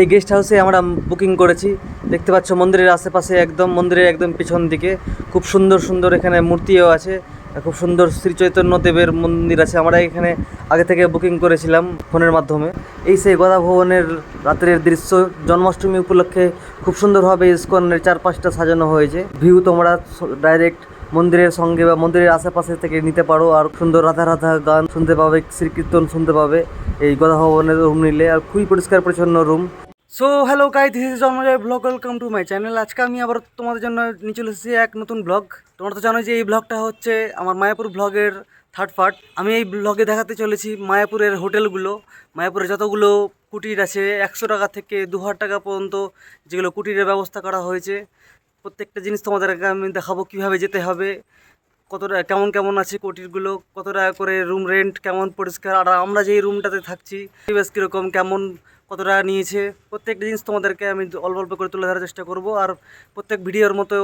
এই গেস্ট হাউসে আমরা বুকিং করেছি। দেখতে পাচ্ছ মন্দিরের আশেপাশে একদম, মন্দিরের একদম পিছন দিকে। খুব সুন্দর সুন্দর এখানে মূর্তিও আছে। খুব সুন্দর শ্রী চৈতন্য দেবের মন্দির আছে। আমরা এখানে আগে থেকে বুকিং করেছিলাম ফোনের মাধ্যমে। এই সেই গদা ভবনের রাত্রের দৃশ্য। জন্মাষ্টমী উপলক্ষে খুব সুন্দরভাবে ইস্কনের চারপাশটা সাজানো হয়েছে। ভিউ তোমরা ডাইরেক্ট মন্দিরের সঙ্গে বা মন্দিরের আশেপাশে থেকে নিতে পারো। আর সুন্দর রাধা রাধা গান শুনতে পাবে, শ্রীকীর্তন শুনতে পাবে। এই গদা ভবনের রুম নিলে। আর খুবই পরিষ্কার পরিচ্ছন্ন room so hello guy this is Janmajoy vlog welcome to my channel আজকে আমি আবার তোমাদের জন্য নিয়ে চলে এসেছি এক নতুন ব্লগ তোমরা তো জানো যে এই ব্লগটা হচ্ছে আমার মায়াপুর ব্লগের থার্ড পার্ট আমি এই ব্লগে দেখাতে চলেছি মায়াপুরের হোটেলগুলো। মায়াপুরে যতগুলো কুটির আছে, একশো টাকা থেকে দু হাজার টাকা পর্যন্ত যেগুলো কুটিরের ব্যবস্থা করা হয়েছে। প্রত্যেকটা জিনিস তোমাদেরকে আমি দেখাবো কীভাবে যেতে হবে। কতটা, কেমন কেমন আছে কুটিরগুলো, কত টাকা করে রুম রেন্ট কেমন পরিষ্কার। আর আমরা যেই রুমটাতে থাকছি, পরিবেশ কীরকম, কেমন কত টাকা নিয়েছে, প্রত্যেকটা জিনিস তোমাদেরকে আমি অল্প অল্প করে তুলে ধরার চেষ্টা করব। আর প্রত্যেক ভিডিওর মতো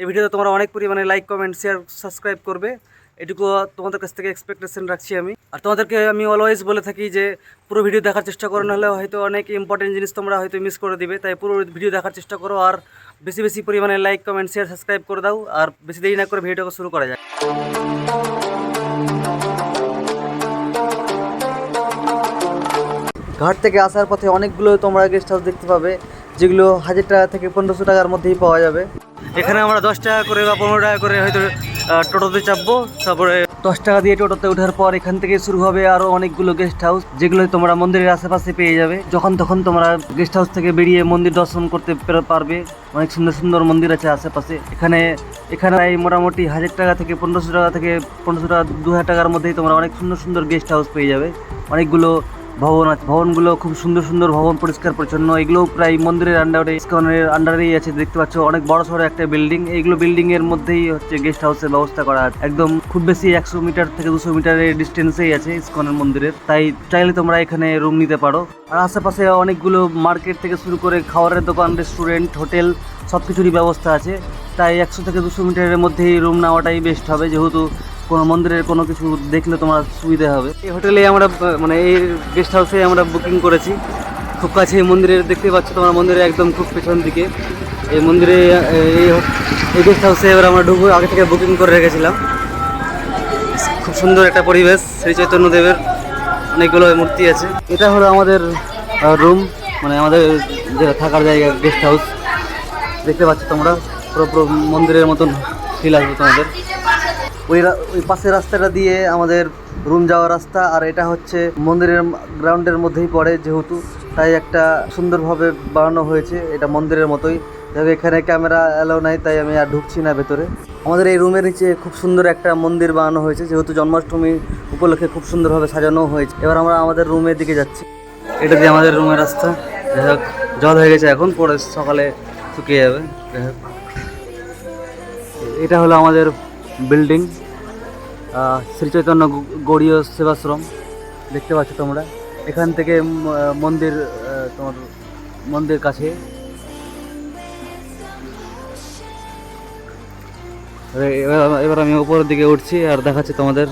এই ভিডিওতে তোমরা অনেক পরিমাণে লাইক কমেন্ট শেয়ার সাবস্ক্রাইব করবে। এটুকু তোমাদের কাছ থেকে এক্সপেকটেশন রাখছি আমি। আর তোমাদেরকে আমি অলওয়েজ বলে থাকি যে, পুরো ভিডিও দেখার চেষ্টা করো, নাহলে হয়তো অনেক ইম্পর্টেন্ট জিনিস তোমরা হয়তো মিস করে দিবে। তাই পুরো ভিডিও দেখার চেষ্টা করো, আর বেশি বেশি পরিমাণে লাইক কমেন্ট শেয়ার সাবস্ক্রাইব করে দাও। আর বেশি দেরি না করে ভিডিওটাকে শুরু করা যায় ঘাট থেকে আসার পথে অনেকগুলো তোমরা গেস্ট হাউস দেখতে পাবে যেগুলো হাজার টাকা থেকে পনেরোশো টাকার মধ্যেই পাওয়া যাবে। এখানে আমরা দশ টাকা করে বা পনেরো টাকা করে হয়তো টোটোতে চাপবো তারপরে দশ টাকা দিয়ে টোটোতে ওঠার পর এখান থেকে শুরু হবে আরও অনেকগুলো গেস্ট হাউস যেগুলো তোমরা মন্দিরের আশেপাশে পেয়ে যাবে। যখন তখন তোমরা গেস্ট হাউস থেকে বেরিয়ে মন্দির দর্শন করতে পারবে। অনেক সুন্দর সুন্দর মন্দির আছে আশেপাশে। এখানে এখানে এই মোটামুটি হাজার টাকা থেকে পনেরোশো টাকা থেকে পনেরোশো টাকা দু হাজার টাকার মধ্যেই তোমরা অনেক সুন্দর সুন্দর গেস্ট হাউস পেয়ে যাবে। অনেকগুলো ভবন আছে। ভবনগুলো খুব সুন্দর সুন্দর ভবন পরিষ্কার পরিচ্ছন্ন। এগুলো প্রায় মন্দিরের আন্ডারে ইস্কনের আন্ডারেই আছে, দেখতে পাচ্ছ। অনেক বড় সড়ো একটা বিল্ডিং এইগুলো বিল্ডিং এর মধ্যেই হচ্ছে গেস্ট হাউসের ব্যবস্থা করা আছে। একদম খুব বেশি একশো মিটার থেকে দুশো মিটারের ডিস্টেন্সেই আছে ইস্কনের মন্দিরের। তাই চাইলে তোমরা এখানে রুম নিতে পারো। আর আশেপাশে অনেকগুলো মার্কেট থেকে শুরু করে খাবারের দোকান রেস্টুরেন্ট হোটেল সব কিছুরই ব্যবস্থা আছে। তাই একশো থেকে দুশো মিটারের মধ্যেই রুম নেওয়াটাই বেস্ট হবে। যেহেতু কোনো মন্দিরের কোনো কিছু দেখলে তোমার সুবিধা হবে। এই হোটেলে আমরা মানে এই গেস্ট হাউসে আমরা বুকিং করেছি। খুব কাছে এই মন্দিরের দেখতে পাচ্ছ তোমরা মন্দিরের একদম খুব পেছন দিকে। এই মন্দিরে, এই গেস্ট হাউসে এবার আমরা ঢুকবো আগে থেকে বুকিং করে রেখেছিলাম। খুব সুন্দর একটা পরিবেশ, শ্রী চৈতন্যদেবের অনেকগুলো মূর্তি আছে। এটা হলো আমাদের রুম মানে আমাদের থাকার জায়গা গেস্ট হাউস দেখতে পাচ্ছ তোমরা? পুরো মন্দিরের মতন ফিল আসবে তোমাদের। ওই ওই পাশের রাস্তাটা দিয়ে আমাদের রুম যাওয়ার রাস্তা আর এটা হচ্ছে মন্দিরের গ্রাউন্ডের মধ্যেই পড়ে যেহেতু। তাই একটা সুন্দরভাবে বানানো হয়েছে এটা মন্দিরের মতোই। হোক, এখানে ক্যামেরা অ্যালাউ নাই তাই আমি আর ঢুকছি না ভেতরে। আমাদের এই রুমের নিচে খুব সুন্দর একটা মন্দির বানানো হয়েছে যেহেতু জন্মাষ্টমী উপলক্ষে খুব সুন্দরভাবে সাজানো হয়েছে। এবার আমরা আমাদের রুমের দিকে যাচ্ছি। এটা দিয়ে আমাদের রুমের রাস্তা। যাই হোক জল হয়ে গেছে এখন পরে সকালে শুকিয়ে যাবে। যাই এটা হলো আমাদের বিল্ডিং শ্রী চৈতন্য গৌ- গৌড়ীয় সেবাশ্রম। দেখতে পাচ্ছ তোমরা। এখান থেকে মন্দির তোমার মন্দির কাছে। এবার আমি উপরের দিকে উঠছি আর দেখাচ্ছি তোমাদের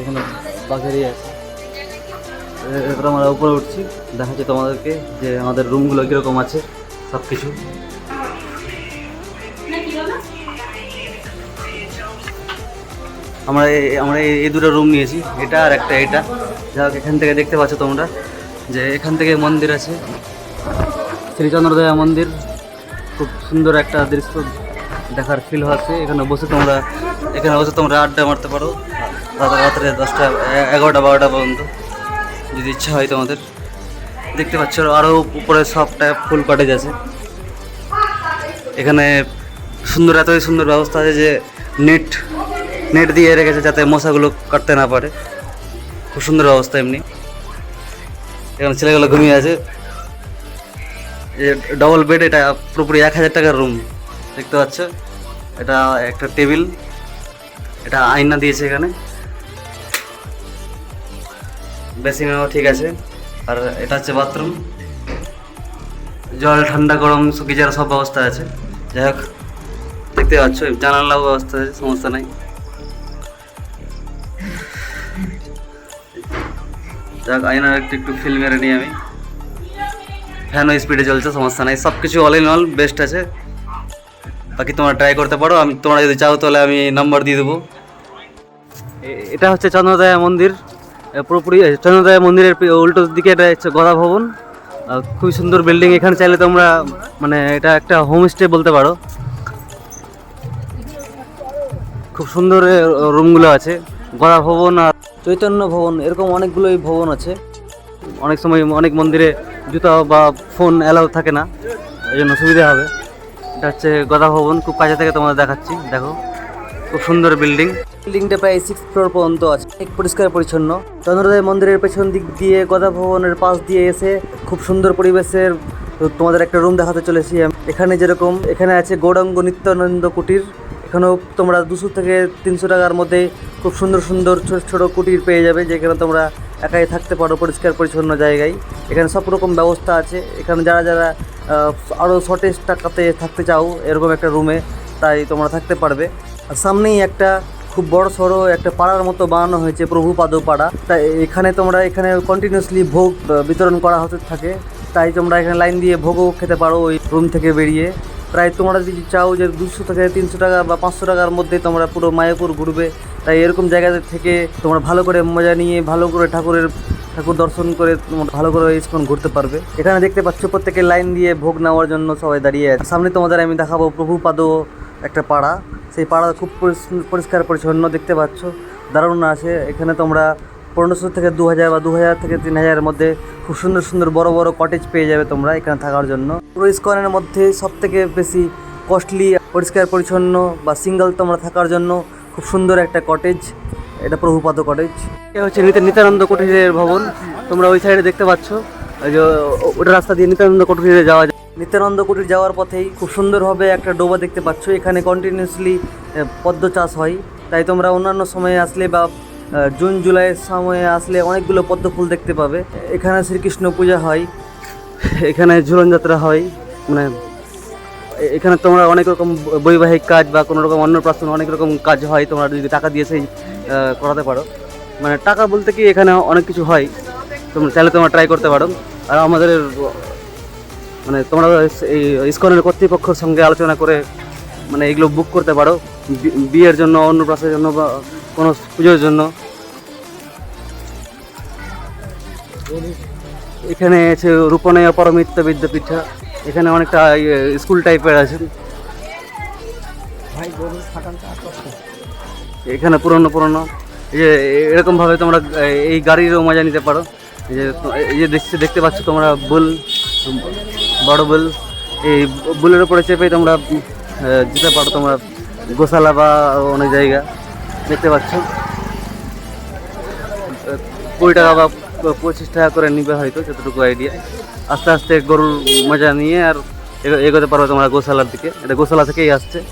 এখানে বাঘেরই আছে। এবার আমরা উপরে উঠছি, দেখাচ্ছি তোমাদেরকে যে আমাদের রুমগুলো কীরকম আছে সব কিছু আমরা আমরা এই- এই দুটো রুম নিয়েছি, এটা আর একটা এটা। যা এখান থেকে দেখতে পাচ্ছ তোমরা যে এখান থেকে মন্দির আছে। শ্রীচন্দ্রদয়া মন্দির, খুব সুন্দর একটা দৃশ্য দেখার ফিল হচ্ছে। এখানে বসে তোমরা, এখানে বসে তোমরা আড্ডা মারতে পারো। রাত রাত্রে দশটা এগারোটা, বারোটা পর্যন্ত, যদি ইচ্ছা হয় তোমাদের। দেখতে পাচ্ছ আরও উপরে সবটা ফুল কটেজ আছে। এখানে সুন্দর, এতই সুন্দর ব্যবস্থা আছে যে নেট নেট দিয়ে রেখেছে যাতে মশাগুলো কাটতে না পারে। খুব সুন্দর ব্যবস্থা এমনি। এখানে ছেলেগুলো ঘুমিয়ে আছে। ডবল বেড এটা পুরোপুরি এক হাজার টাকার রুম দেখতে পাচ্ছ? এটা একটা টেবিল এটা আয়না দিয়েছে এখানে। বেসিনও ঠিক আছে, আর এটা হচ্ছে বাথরুম জল ঠান্ডা, গরম গিজার সব ব্যবস্থা আছে। যাই হোক, দেখতে পাচ্ছ, জানালাও ব্যবস্থা আছে, সমস্যা নাই। যাক, আয়নার একটু একটু ফিল মেরে নিই আমি। ফ্যানও স্পিডে চলছে, সমস্যা নাই। সব কিছু অল ইন অল বেস্ট আছে। বাকি তোমরা ট্রাই করতে পারো। আমি তোমরা যদি চাও, তাহলে আমি নাম্বার দিয়ে দেবো। এটা হচ্ছে চন্দ্রদয়া মন্দির। পুরোপুরি চন্দ্রদয়া মন্দিরের উল্টো দিকে এটা হচ্ছে গদা ভবন। খুবই সুন্দর বিল্ডিং এখানে চাইলে তোমরা মানে এটা একটা হোমস্টে বলতে পারো। খুব সুন্দর রুমগুলো আছে। গদা ভবন আর চৈতন্য ভবন, এরকম অনেকগুলোই ভবন আছে। অনেক সময় অনেক মন্দিরে জুতা বা ফোন অ্যালাউ থাকে না, এই জন্য সুবিধা হবে। এটা হচ্ছে গদা ভবন, খুব কাছে থেকে তোমাদের দেখাচ্ছি, দেখো। খুব সুন্দর বিল্ডিং বিল্ডিংটা প্রায় সিক্স ফ্লোর পর্যন্ত আছে, অনেক পরিষ্কার পরিচ্ছন্ন। চন্দ্রোদয় মন্দিরের পেছন দিক দিয়ে, গদা ভবনের পাশ দিয়ে এসে খুব সুন্দর পরিবেশের, তোমাদের একটা রুম দেখাতে চলেছি। এখানে যেরকম, এখানে আছে গৌরাঙ্গ নিত্যানন্দ কুটির। এখানেও তোমরা দুশো থেকে তিনশো টাকার মধ্যে খুব সুন্দর সুন্দর ছোট ছোট কুটির পেয়ে যাবে, যেখানে তোমরা একাই থাকতে পারো পরিষ্কার পরিচ্ছন্ন জায়গায়। এখানে সব রকম ব্যবস্থা আছে। এখানে যারা যারা আরও শর্টেজ টাকাতে থাকতে চাও, এরকম একটা রুমে, তাই তোমরা থাকতে পারবে। আর সামনেই একটা খুব বড় সড়ো একটা পাড়ার মতো বানানো হয়েছে, প্রভুপাদ পাড়া। তাই এখানে তোমরা, এখানে কন্টিনিউসলি ভোগ বিতরণ করা হতে থাকে। তাই তোমরা এখানে লাইন দিয়ে ভোগও খেতে পারো ওই রুম থেকে বেরিয়ে। প্রায় তোমরা যদি চাও যে দুশো থেকে তিনশো টাকা বা পাঁচশো টাকার মধ্যে তোমরা পুরো মায়াপুর ঘুরবে, তাই এরকম জায়গাতে থেকে তোমরা ভালো করে মজা নিয়ে, ভালো করে ঠাকুরের, ঠাকুর দর্শন করে তোমরা ভালো করে ইস্কন ঘুরতে পারবে। এখানে দেখতে পাচ্ছ প্রত্যেকে লাইন দিয়ে ভোগ নেওয়ার জন্য সবাই দাঁড়িয়ে আছে। সামনে তোমাদের আমি দেখাবো প্রভুপাদ একটা পাড়া। সেই পাড়া খুব পরিষ্কার পরিচ্ছন্ন দেখতে পাচ্ছ। দারুণ আছে। এখানে তোমরা পনেরোশো থেকে দু হাজার বা দু হাজার থেকে তিন হাজারের মধ্যে খুব সুন্দর সুন্দর বড় বড় কটেজ পেয়ে যাবে তোমরা এখানে থাকার জন্য। পুরো ইস্কনের মধ্যে সব থেকে বেশি কস্টলি পরিষ্কার পরিচ্ছন্ন বা সিঙ্গেল তোমরা থাকার জন্য খুব সুন্দর একটা কটেজ এটা প্রভুপাদ কটেজ এটা হচ্ছে নিত্য নিত্যানন্দ কুটিরের ভবন। তোমরা ওই সাইডে দেখতে পাচ্ছ। যে ওটা রাস্তা দিয়ে নিত্যানন্দ কুটিরে যাওয়া যায়। নিত্যানন্দ কুটির যাওয়ার পথেই খুব সুন্দরভাবে একটা ডোবা দেখতে পাচ্ছ। এখানে কন্টিনিউসলি পদ্ম চাষ হয়। তাই তোমরা অন্যান্য সময়ে আসলে বা জুন জুলাইয়ের সময়ে আসলে অনেকগুলো পদ্ম ফুল দেখতে পাবে। এখানে শ্রীকৃষ্ণ পূজা হয়। এখানে ঝুলন যাত্রা হয় মানে এখানে তোমরা অনেক রকম বৈবাহিক কাজ বা কোনো রকম অন্নপ্রাশন, অনেক রকম কাজ হয়, তোমরা যদি টাকা দিয়ে সেই করাতে পারো। মানে টাকা বলতে কি এখানে অনেক কিছু হয়, তোমরা চাইলে তোমরা ট্রাই করতে পারো। আর আমাদের মানে তোমরা এই ইস্কনের কর্তৃপক্ষের সঙ্গে আলোচনা করে মানে এগুলো বুক করতে পারো বিয়ের জন্য, অন্নপ্রাশনের জন্য বা কোনো পুজোর জন্য। এখানে আছে রূপনায়া পরমিত্র বিদ্যাপীঠা। এখানে অনেকটা ইয়ে, স্কুল টাইপের আছে। এখানে পুরনো পুরনো। এই যে এরকমভাবে তোমরা এই গাড়িরও মজা নিতে পারো। এই যে এই যে দেখতে দেখতে পাচ্ছ তোমরা বুল বড় বুল। এই বুলের উপরে চেপে তোমরা যেতে পারো তোমরা গোশালা বা অনেক জায়গা। দেখতে পাচ্ছ? কুড়ি টাকা বা পঁচিশ টাকা করে নিবে হয়তো, যতটুকু আইডিয়া আস্তে আস্তে গরুর মজা নিয়ে আর এগো- এগোতে পারো তোমরা গোশালার দিকে। এটা গোশালা থেকেই আসছে।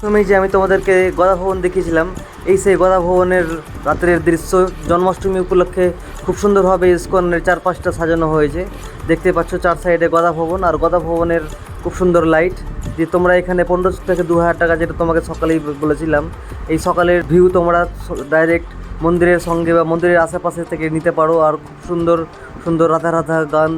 তুমি যে আমি তোমাদেরকে গদা ভবন দেখিয়েছিলাম, এই সেই গদা ভবনের রাত্রের দৃশ্য জন্মাষ্টমী উপলক্ষে খুব সুন্দরভাবে ইস্কনের চারপাশটা সাজানো হয়েছে। দেখতে পাচ্ছ চার সাইডে গদা ভবন আর গদা ভবনের খুব সুন্দর লাইট যে তোমরা এখানে পনেরোশো থেকে দু হাজার টাকা যেটা তোমাকে সকালেই বলেছিলাম, এই সকালের ভিউ তোমরা ডাইরেক্ট মন্দিরের সঙ্গে বা মন্দিরের আশেপাশে থেকে নিতে পারো আর খুব সুন্দর সুন্দর রাধা রাধা গান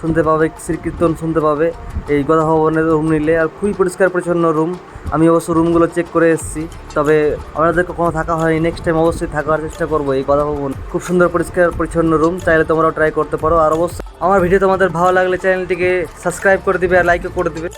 শুনতে পাবে, শ্রীকীর্তন শুনতে পাবে, এই গদা ভবনের রুম নিলে। আর খুবই পরিষ্কার পরিচ্ছন্ন রুম আমি অবশ্য রুমগুলো চেক করে এসেছি, তবে আমাদের কখনো থাকা হয়নি। নেক্সট টাইম অবশ্যই থাকার চেষ্টা করব এই গদা ভবন। খুব সুন্দর পরিষ্কার পরিচ্ছন্ন রুম চাইলে তোমরাও ট্রাই করতে পারো। আর অবশ্যই আমার ভিডিও তোমাদের ভালো লাগলে চ্যানেলটিকে সাবস্ক্রাইব করে দিবে আর লাইকও করে দিবে।